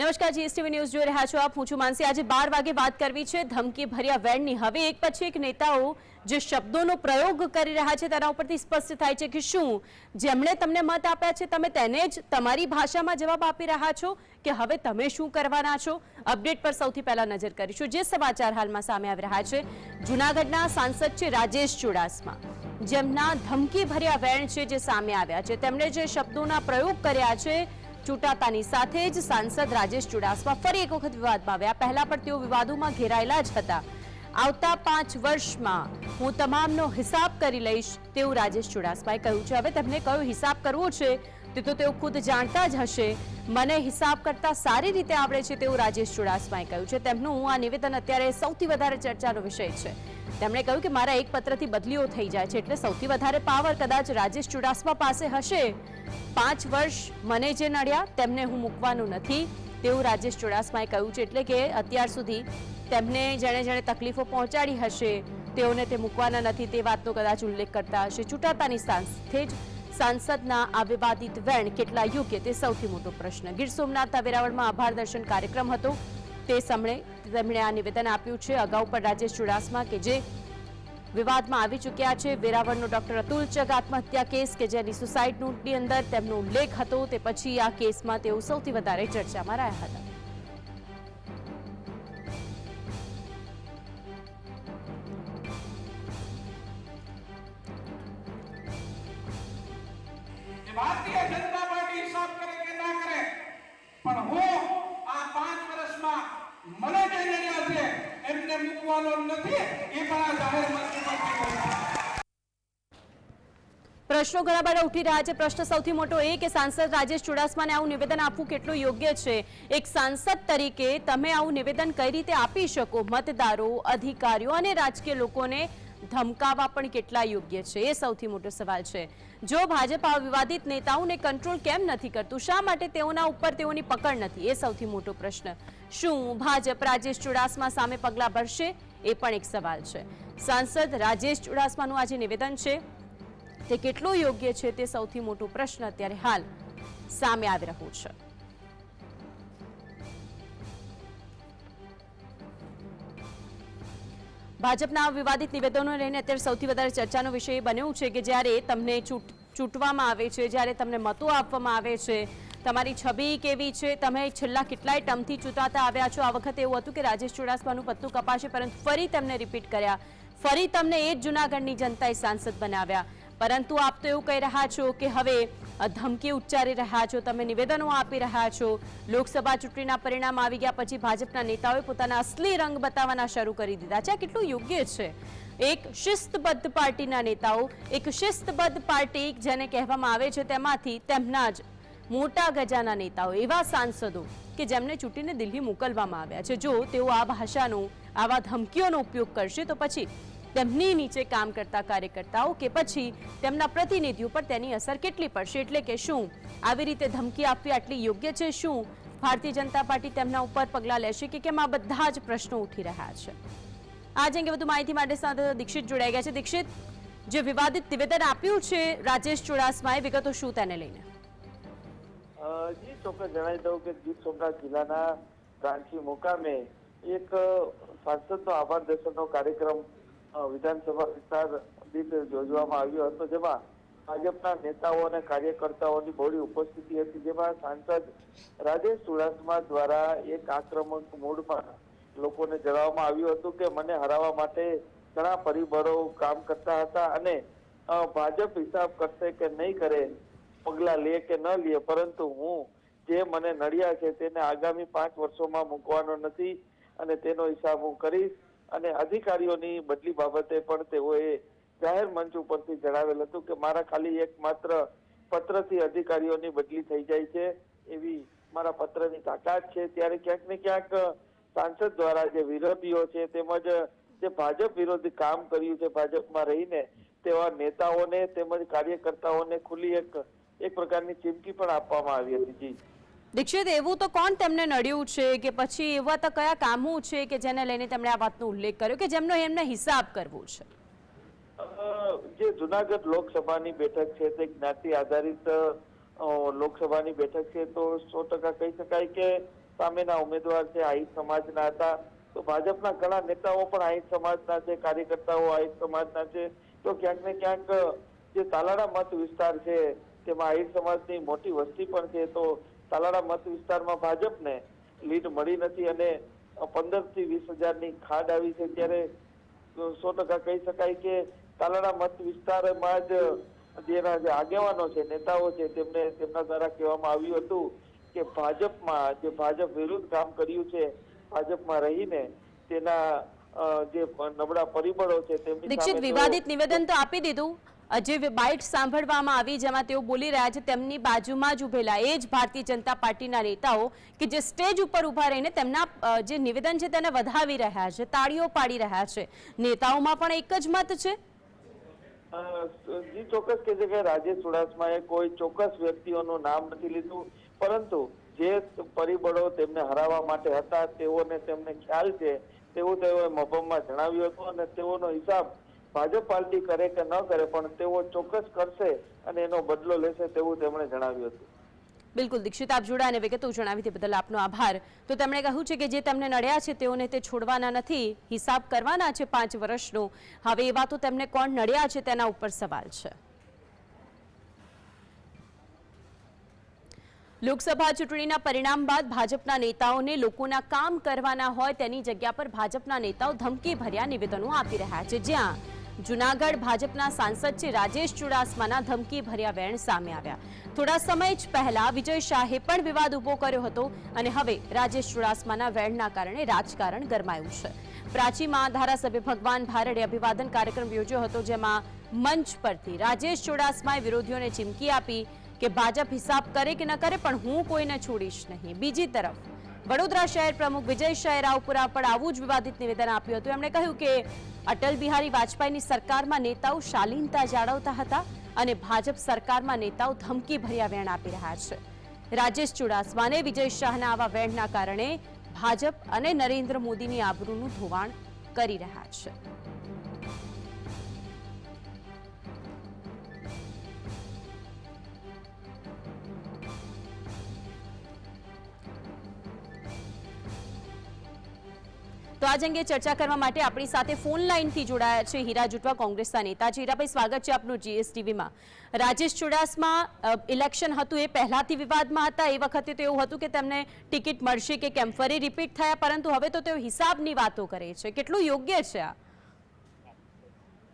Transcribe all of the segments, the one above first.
નમસ્કાર, GSTV news જોઈ રહ્યા છો આપ. હું છું માનસી. આજે બાર વાગે વાત કરવી છે ધમકી ભર્યા વેણની હવે એક પછી એક નેતાઓ જે શબ્દોનો પ્રયોગ કરી રહ્યા છે તેના ઉપરથી સ્પષ્ટ થાય છે કે શું? જેમણે તમને મત આપ્યા છે, તમે તેને જ તમારી ભાષામાં જવાબ આપી રહ્યા છો કે હવે તમે શું કરવાના છો? અપડેટ પર સૌથી પહેલા નજર કરીશું, જે સમાચાર હાલમાં સામે આવી રહ્યા છે. જૂનાગઢના સાંસદ છે રાજેશ ચુડાસમા, જેમના ધમકી ભર્યા વેણ છે જે સામે આવ્યા છે. તેમણે જે શબ્દોના પ્રયોગ કર્યા છે ચૂંટાતાની સાથે જ સાંસદ રાજેશ ચુડાસમા ફરી એક વખત વિવાદમાં આવ્યા. પહેલા પણ તેઓ વિવાદોમાં ઘેરાયેલા જ હતા. આવતા પાંચ વર્ષમાં હું તમામનો હિસાબ કરી લઈશ તેવું રાજેશ ચુડાસમાએ કહ્યું છે. હવે તેમને કયો હિસાબ કરવો છે તે તો તેઓ ખુદ જાણતા જ હશે. મને હિસાબ કરતા સારી રીતે આવડે છે તેવું રાજેશ ચુડાસમાએ કહ્યું છે. તેમનું આ નિવેદન અત્યારે સૌથી વધારે ચર્ચાનો વિષય છે. તેમણે કહ્યું કે મારા એક પત્રથી બદલીઓ થઈ જાય છે એટલે સૌથી વધારે પાવર કદાચ રાજેશ ચુડાસમા પાસે હશે. પાંચ વર્ષ મને જે નડ્યા તેમને હું મૂકવાનું નથી. તેવું રાજેશ ચુડાસમાએ કહ્યું છે એટલે કે અત્યાર સુધી તેમને જેણે જેણે તકલીફો પહોંચાડી હશે, તેઓને તે મૂકવાના નથી. તે વાતનો કદાચ ઉલ્લેખ કરતા હશે. ચૂંટાતાની સાથે જ સાંસદના આ વિવાદિત વેણ કેટલા યોગ્ય તે સૌથી મોટો પ્રશ્ન. ગીર સોમનાથના વેરાવળમાં આભાર દર્શન કાર્યક્રમ હતો. તે સમયે તેમણે આ નિવેદન આપ્યું છે. અગાઉ પણ રાજેશ ચુડાસમા કે જે વિવાદમાં આવી ચૂક્યા છે, વેરાવળનો ડોક્ટર અતુલ ચગ આત્મહત્યા કેસ કે જેની સુસાઇડ નોટની અંદર તેમનો ઉલ્લેખ હતો, તે પછી આ કેસમાં તેઓ સૌથી વધારે ચર્ચામાં રહ્યા હતા. ભારતીય જનતા પાર્ટી હિસાબ કરે કે ના કરે? પણ હું આ પાંચ વર્ષમાં મને જે નડ્યા છે, એમને મૂકવાનો નથી, એ આ જાહેર છું. પ્રશ્નો ઘણા બધા ઉઠી રહ્યા છે. પ્રશ્ન સૌથી મોટો એ કે સાંસદ રાજેશ ચુડાસમાને આવું નિવેદન આપવું કેટલું યોગ્ય છે? એક સાંસદ તરીકે તમે આવું નિવેદન કઈ રીતે આપી શકો? મતદારો, અધિકારીઓ અને રાજકીય લોકોને ધમકાવવા પણ કેટલા યોગ્ય છે? એ સૌથી મોટો સવાલ છે. જો ભાજપ આ વિવાદિત નેતાઓને કંટ્રોલ કેમ નથી કરતું? શા માટે તેઓના ઉપર તેઓની પકડ નથી? એ સૌથી મોટો પ્રશ્ન. શું ભાજપ રાજેશ ચુડાસમા સામે પગલાં ભરશે? એ પણ એક સવાલ છે. સાંસદ રાજેશ ચુડાસમાનું આજે નિવેદન છે. તે કેટલું યોગ્ય છે? તે સૌથી મોટો પ્રશ્ન અત્યારે હાલ સામે આવી રહ્યો છે. ભાજપના વિવાદિત નિવેદનો લઈને અત્યારે સૌથી વધારે ચર્ચાનો વિષય બન્યું છે કે જ્યારે તમને ચૂંટ, ચૂંટવામાં આવે છે, જ્યારે તમને મતો આપવામાં આવે છે, તમારી છબી કેવી છે, તમે છેલ્લા કેટલાય ટર્મથી ચૂંટાતા આવ્યા છો? આ વખતે એવું હતું કે રાજેશ ચુડાસમાનું પત્તું કપાશે, પરંતુ ફરી તેમને રિપીટ કર્યા. ફરી તમને એ જ જૂનાગઢની જનતાએ સાંસદ બનાવ્યા. પરંતુ આપ તો એવું કહી રહ્યા છો કે હવે ધમકી ઉચ્ચારી રહ્યા છો, તમે નિવેદનો આપી રહ્યા છો. લોકસભા ચૂંટણીના પરિણામ આવી ગયા પછી ભાજપના નેતાઓએ પોતાના અસલી રંગ બતાવવાના શરૂ કરી દીધા છે. આ કેટલું યોગ્ય છે? એક શિસ્તબદ્ધ પાર્ટીના નેતાઓ, એક શિસ્તબદ્ધ પાર્ટી જેને કહેવામાં આવે છે તેમાંથી તેમના જ મોટા ગજાના નેતાઓ, એવા સાંસદો કે જેમને ચૂંટીને દિલ્હી મોકલવામાં આવ્યા છે. જો તેઓ આ ભાષાનો, આવા ધમકીઓનો ઉપયોગ કરશે તો પછી તેમની નીચે કામ કરતા કાર્યકર્તાઓ કે પછી તેમના પ્રતિનિધિઓ પર તેની અસર કેટલી પડશે? એટલે કે શું? આવી રીતે ધમકી આપવી આટલી યોગ્ય છે? શું? ભારતીય જનતા પાર્ટી તેમના ઉપર પગલાં લેશે કે કેમ? આ બધા જ પ્રશ્નો ઉઠી રહ્યા છે. આજ અંગે વધુ માહિતી માટે સાથે દીક્ષિત જોડાઈ ગયા છે. દીક્ષિત, જે વિવાદિત નિવેદન આપ્યું છે, રાજેશ ચુડાસમાએ વિગતો શું તેને લઈને? જી, ચોક્કસ જણાવી દઉં કે ગીર સોમનાથ જિલ્લાના રાંચી મુકામે એક સાંસદનો આભાર દર્શનનો કાર્યક્રમ વિધાનસભા વિસ્તાર દીઠ યોજવામાં આવ્યો હતો, જેમાં ભાજપના નેતાઓ અને કાર્યકર્તાઓની બહોળી ઉપસ્થિતિ હતી, જેમાં સાંસદ રાજેશ ચુડાસમા દ્વારા એક આક્રમક મૂડમાં લોકોને જણાવવામાં આવ્યું હતું કે, મને હરાવવા માટે ઘણા પરિબળો કામ કરતા હતા અને ભાજપ હિસાબ કરશે કે નહીં કરે, પગલા લે કે ન લે, પરંતુ હું જે મને નડ્યા છે તેને આગામી પાંચ વર્ષોમાં મૂકવાનો નથી અને તેનો હિસાબ હું કરીશ. અને અધિકારીઓની બદલી બાબતે પણ તેઓએ જાહેર મંચ ઉપરથી જણાવેલ હતું કે મારા ખાલી એક માત્ર પત્રથી અધિકારીઓની બદલી થઈ જાય છે એવી મારા પત્રની તાકાત છે. ત્યારે ક્યાંક ને ક્યાંક સાંસદ દ્વારા જે વિરોધીઓ છે તેમજ જે ભાજપ વિરોધી કામ કર્યું છે ભાજપમાં રહીને તેવા નેતાઓને તેમજ કાર્યકર્તાઓને ખુલ્લી એક એક પ્રકારની ચીમકી પણ આપવામાં આવી હતી. જી. દીક્ષિત, એવું તો કોણ તેમને નડ્યું છે કે પછી એવા તો કયા કામો છે કે જેને લઈને તેમણે આ વાતનો ઉલ્લેખ કર્યો કે જેમનો એમને હિસાબ કરવો છે? જે જુનાગઢ લોકસભાની બેઠક છે તે જ્ઞાતિ આધારિત લોકસભાની બેઠક છે તો સો ટકા કહી શકાય કે સામેના ઉમેદવાર છે, આહિર સમાજના હતા. તો ભાજપના ઘણા નેતાઓ પણ આહિર સમાજના છે, કાર્યકર્તાઓ આહિર સમાજના છે. તો ક્યાંક ને ક્યાંક જે તાલાળા મત વિસ્તાર છે, તેમાં આહિર સમાજની મોટી વસ્તી પણ છે. તો તાલાળા મત વિસ્તારમાં ભાજપને લીડ મળી નથી અને પંદરથી વીસ હજારની ખાડ આવી છે. ત્યારે સો ટકા કહી શકાય કે તાલાળા મત વિસ્તારમાં જ જેના જે આગેવાનો છે નેતાઓ છે તેમને તેમના દ્વારા કહેવામાં આવ્યું હતું કે ભાજપમાં જે ભાજપ વિરુદ્ધ કામ કર્યું છે ભાજપમાં રહીને તેના જે નબળા પરિબળો છે તેમની દીક્ષિત વિવાદિત નિવેદન તો આપી દીધું. અ, જે બાઇટ સાંભળવામાં આવી જેમાં તેઓ બોલી રહ્યા છે તેમની બાજુમાં જ ઉભેલા. એ જ ભારતીય જનતા પાર્ટીના નેતાઓ કે જે સ્ટેજ ઉપર ઊભા રહીને તેમના જે નિવેદન છે તેને વધાવી રહ્યા છે તાળીઓ પાડી રહ્યા છે. નેતાઓમાં પણ એક જ મત છે? જી ચોક્કસ કે છે કે રાજેશ ચુડાસમાએ કોઈ ચોક્કસ વ્યક્તિઓનું નામ નથી લીધું પરંતુ જે પરિબળો તેમને હરાવવા માટે હતા તેઓને તેમને ખ્યાલ છે તેવું તેઓએ મફમમાં જણાવ્યું હતું અને તેઓનો હિસાબ ભાજપ પાર્ટી કરે કે ન કરે, પણ તેઓ ચોક્કસ કરશે અને એનો બદલો લેશે તેવું તેમણે જણાવ્યું હતું. બિલકુલ, દીક્ષિત આપ જોડા અને વિગતો જણાવી તે બદલ આપનો આભાર. તો તેમણે કહ્યું છે કે જે તેમને નડ્યા છે, તેઓને તે છોડવાના નથી, હિસાબ કરવાના છે પાંચ વર્ષનો. હવે એવા તો તેમને કોણ નડ્યા છે, તેના ઉપર સવાલ છે. લોકસભા ચૂંટણીના પરિણામ બાદ ભાજપના નેતાઓને લોકોના કામ કરવાના હોય તેની જગ્યા પર ભાજપના નેતાઓ ધમકી ભર્યા નિવેદનો આપી રહ્યા છે. જ્યાં જુનાગઢ ભાજપના સાંસદ છે રાજેશ ચુડાસમાના ધમકી ભર્યા વેણ સામે આવ્યા. થોડા સમય જ પહેલા વિજય શાહે પણ વિવાદ ઊભો કર્યો હતો અને હવે રાજેશ ચુડાસમાના વેણના કારણે રાજકારણ ગરમાયું છે. પ્રાચીમાં ધારાસભ્ય ભગવાન ભારડે અભિવાદન કાર્યક્રમ યોજ્યો હતો જેમાં મંચ પરથી રાજેશ ચુડાસમાએ વિરોધીઓને ચીમકી આપી કે ભાજપ હિસાબ કરે કે ન કરે પણ હું કોઈને છોડીશ નહીં. બીજી તરફ વડોદરા શહેર પ્રમુખ વિજય શાહરાવપુરા પણ આવું જ વિવાદિત નિવેદન આપ્યું હતું. એમણે કહ્યું કે અટલ બિહારી વાજપેયીની સરકારમાં નેતાઓ શાલીનતા જાળવતા હતા અને ભાજપ સરકારમાં નેતાઓ ધમકી ભર્યા વેણ આપી રહ્યા છે. રાજેશ ચુડાસમાને વિજય શાહના આવા વેણના કારણે ભાજપ અને નરેન્દ્ર મોદીની આબરૂનું ધોવાણ કરી રહ્યા છે. તો આજ અંગે ચર્ચા કરવા માટે આપણી સાથે ફોન લાઈનથી જોડાયા છે હીરા જુટવા કોંગ્રેસના નેતા. હીરાભાઈ, સ્વાગત છે આપનું જીએસટીવીમાં રાજેશ ચુડાસમા ઇલેક્શન હતું એ પહેલાથી વિવાદમાં હતા. એ વખતે તો એવું હતું કે તેમને ટિકિટ મળશે કે કેમ? ફરી રિપીટ થયા, પરંતુ હવે તો તેઓ હિસાબની વાતો કરે છે. કેટલું યોગ્ય છે આ?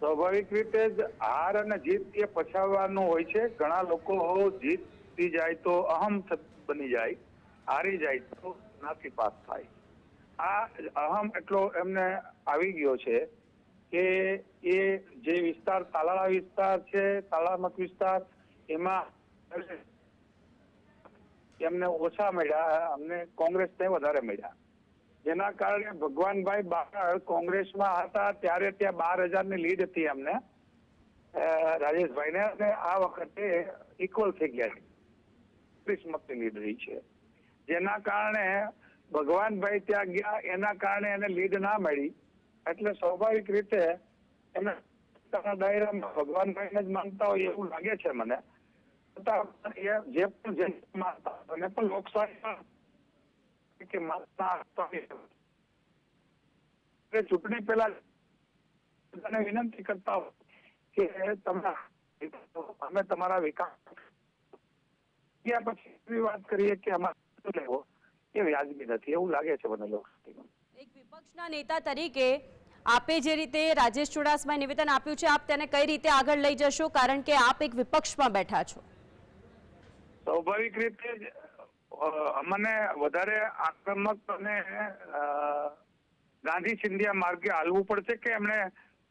સ્વાભાવિક રીતે જ હાર અને જીત એ પછાવવાનું હોય છે. ઘણા લોકો જીતતી જાય તો અહમ બની જાય, હારી જાય તો નાથી પાસ થાય. આ અહમ એટલો એમને આવી ગયો છે કે એ જે વિસ્તાર, તાલાળા વિસ્તાર છે તાલાળા મત વિસ્તાર, એમાં એમને ઓછા મળ્યા, અમને કોંગ્રેસને વધારે મળ્યા. જેના કારણે ભગવાનભાઈ બાળ કોંગ્રેસમાં હતા, ત્યારે ત્યાં બાર હજારની લીડ હતી અમને રાજેશભાઈને અને આ વખતે ઇક્વલ થઈ ગયા છે. ત્રીસ મતની લીડ રહી છે. જેના કારણે ભગવાનભાઈ ત્યાં ગયા, એના કારણે એને લીડ ના મળી. એટલે સ્વાભાવિક રીતે પોતાના દાયરામાં ભગવાનભાઈને જ માનતા હોય એવું લાગે છે મને. એ જે પણ જે માનતા મને પણ લોકશાહી માનતા ચૂંટણી પહેલા બધાને વિનંતી કરતા હોય કે તમે અમે તમારા વિકાસ ત્યાં પછી એવી વાત કરીએ કે અમારે લેવો? એ વ્યાજબી નથી એવું લાગે છે મને લોકશાહીમાં એક વિપક્ષના નેતા તરીકે આપે જે રીતે રાજેશ ચુડાસમાએ નિવેદન આપ્યું છે આપ તેને કઈ રીતે આગળ લઈ જશો? કારણ કે આપ એક વિપક્ષમાં બેઠા છો. સ્વાભાવિક રીતે જ અમને વધારે આક્રમક અને ગાંધી સિંધિયા માર્ગે હાલવું પડશે કે એમણે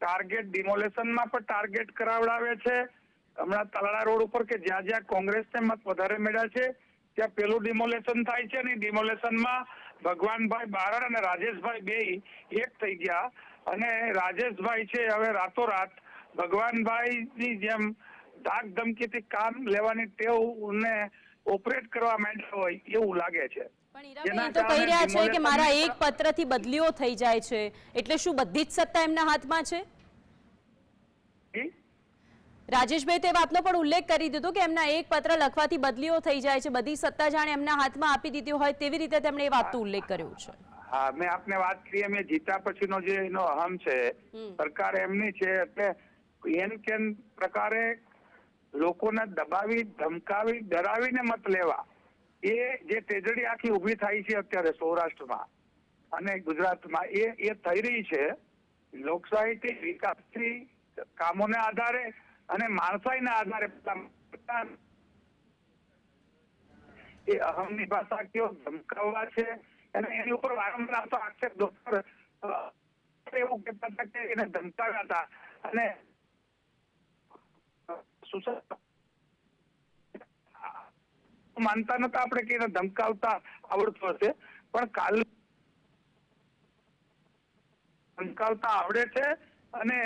ટાર્ગેટ ડિમોલેશનમાં પણ ટાર્ગેટ કરાવડાવે છે? હમણાં તલાળા રોડ ઉપર કે જ્યાં જ્યાં કોંગ્રેસને મત વધારે મળ્યા છે ત્યાં પેલું ડિમોલેશન થાય છે ને ડિમોલેશનમાં ભગવાનભાઈ બારડ અને રાજેશભાઈ બે એક થઈ ગયા. અને રાજેશભાઈ છે હવે રાતોરાત ભગવાનભાઈની જેમ ધાક ધમકીથી કામ લેવાની ટેવ ને ઓપરેટ કરવા માંડ્યા હોય એવું લાગે છે. પણ તો કહી રહ્યા છે કે મારા એક પત્ર પત્રથી બદલીઓ થઈ જાય છે. એટલે શું બધી જ સત્તા એમના હાથમાં છે? રાજેશભાઈ તે વાતનો પણ ઉલ્લેખ કરી દીધો કે એમના એક પત્ર લખવાથી બદલીઓ થઈ જાય છે. બધી સત્તા જાણે એમના હાથમાં આપી દીધી હોય તેવી રીતે તેમણે એ વાતનો ઉલ્લેખ કર્યો છે. હા મેં આપને વાત કરી અમે જીતા પછીનો જે એનો અહમ છે સરકાર એમની છે એટલે એમ કેમ પ્રકારે લોકોને દબાવી ધમકાવી ડરાવીને મત લેવા એ જે તેજડી આખી ઊભી થાય છે અત્યારે સૌરાષ્ટ્રમાં અને ગુજરાતમાં એ એ થઈ રહી છે. લોકશાહીથી વિકાસથી કામોને આધારે અને માણસાઈના આધારે એ અહમની ભાષા કયો ધમકાવવા છે અને એની ઉપર વારંવાર આવતો આક્ષેપ ડોક્ટર એવું કહેતા હતા કે એને ધમકાવ્યા હતા. અને માનતા નતા આપણે કે એને ધમકાવતા આવડતું હશે, પણ કાલ ધમકાવતા આવડે છે અને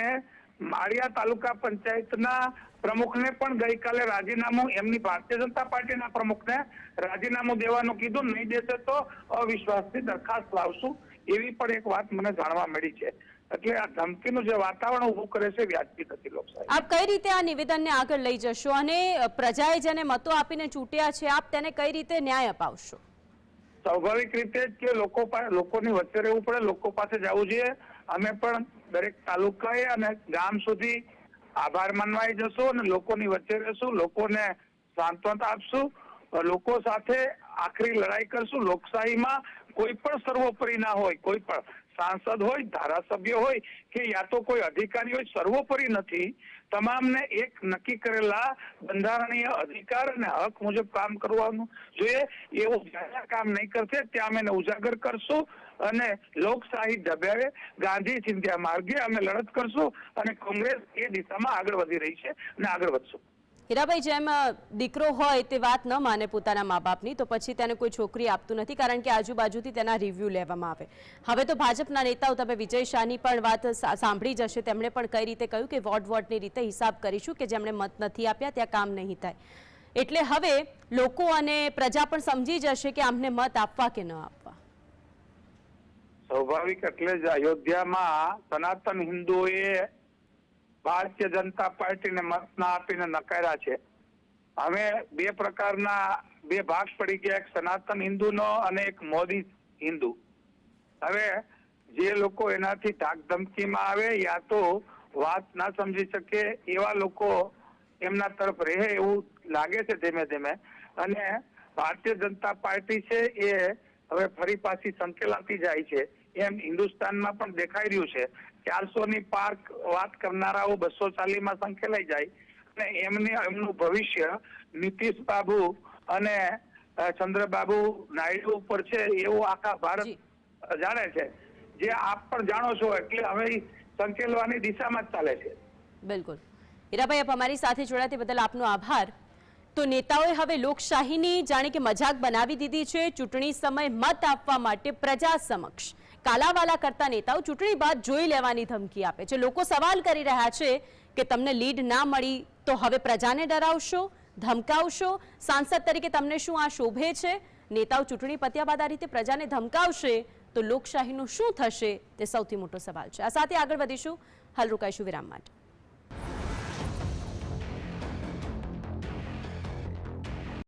માળિયા તાલુકા પંચાયતના પ્રમુખને પણ ગઈકાલે રાજીનામું એમની ભારતીય જનતા પાર્ટીના પ્રમુખને રાજીનામું દેવાનું કીધું. નહીં દેશે તો અવિશ્વાસની દરખાસ્ત લાવશું. એવી પણ એક વાત મને જાણવા મળી છે. એટલે આ ધમકીનું જે વાતાવરણ ઉભું કરે છે વ્યાજબી નથી લોકશાહી આપ કઈ રીતે આ નિવેદનને આગળ લઈ જશો અને પ્રજાએ જેને મતો આપીને ચૂંટ્યા છે આપ તેને કઈ રીતે ન્યાય અપાવશો? સ્વાભાવિક રીતે કે લોકો લોકોની વચ્ચે રહેવું પડે લોકો પાસે જવું જોઈએ. અમે પણ દરેક તાલુકાએ અને ગામ સુધી આભાર માનવાય જશું અને લોકોની વચ્ચે રહેશું, લોકોને સાંત્વના આપશું લોકો સાથે આખરી લડાઈ કરશું. લોકશાહીમાં કોઈ પણ સર્વોપરી ના હોય, કોઈ પણ સાંસદ હોય, ધારાસભ્ય હોય કે યા તો કોઈ અધિકારી હોય, સર્વોપરી નથી. તમામને એક નક્કી કરેલા બંધારણીય અધિકાર અને હક મુજબ કામ કરવાનું જોઈએ. એવું જ્યાં કામ નહીં કરશે, ત્યાં અમે ઉજાગર કરશું. અને લોકશાહી ઢબે ગાંધી ચિંધ્યા માર્ગે અમે લડત કરશું અને કોંગ્રેસ એ દિશામાં આગળ વધી રહી છે અને આગળ વધશું. હીરાભાઈ, જેમ દીકરો હોય તે વાત ન માને પોતાના મા બાપની તો પછી તેને કોઈ છોકરી આપતું નથી કારણ કે આજુબાજુથી તેના રિવ્યૂ લેવામાં આવે. હવે તો ભાજપના નેતાઓ, તમે વિજય શાહની પણ વાત સાંભળી જશે તેમણે પણ કઈ રીતે કહ્યું કે વોર્ડ વોર્ડની રીતે હિસાબ કરીશું કે જેમણે મત નથી આપ્યા, ત્યાં કામ નહીં થાય. એટલે હવે લોકો અને પ્રજા પણ સમજી જશે કે આમને મત આપવા કે ન આપવા. સ્વાભાવિક એટલે જ અયોધ્યામાં સનાતન હિન્દુઓએ ભારતીય જનતા પાર્ટીને મત ના આપીને નકાર્યા છે. હવે બે પ્રકારના બે ભાગ પડી ગયા, એક સનાતન હિન્દુનો અને એક મોદી હિન્દુ. હવે જે લોકો એનાથી ધાકધમકીમાં આવે યા તો વાત ના સમજી શકે એવા લોકો એમના તરફ રહે એવું લાગે છે ધીમે ધીમે. અને ભારતીય જનતા પાર્ટી છે એ હવે ફરી પાછી સંકેલાતી જાય છે. એમ હિન્દુસ્તાનમાં પણ દેખાઈ રહ્યું છે. ચારસો ની પાર વાત કરનારાઓ બસો ચાલીસમાં સંકેલાઈ જાય અને એમને એમનું ભવિષ્ય નીતિશ બાબુ અને ચંદ્રબાબુ નાયડુ ઉપર છે એવું આખા ભારત જાણે છે. જે આપ પણ જાણો છો એટલે હવે સંકેલવાની દિશામાં જ ચાલે છે. બિલકુલ. હીરાભાઈ આપ અમારી સાથે જોડાતી બદલ આપનો આભાર. તો નેતાઓએ હવે લોકશાહીની જાણે કે મજાક બનાવી દીધી છે. ચૂંટણી સમય મત આપવા માટે પ્રજા સમક્ષ. કાલાવાલા કરતા નેતાઓ ચૂંટણી બાદ જોઈ લેવાની ધમકી આપે છે. લોકો સવાલ કરી રહ્યા છે કે તમને લીડ ના મળી તો હવે પ્રજાને ડરાવશો, ધમકાવશો? સાંસદ તરીકે તમને શું આ શોભે છે? નેતાઓ ચૂંટણી પત્યા બાદ આ રીતે પ્રજાને ધમકાવશે તો લોકશાહીનું શું થશે? તે સૌથી મોટો સવાલ છે. આ સાથે આગળ વધીશું. હાલ રોકાઈશું વિરામ માટે.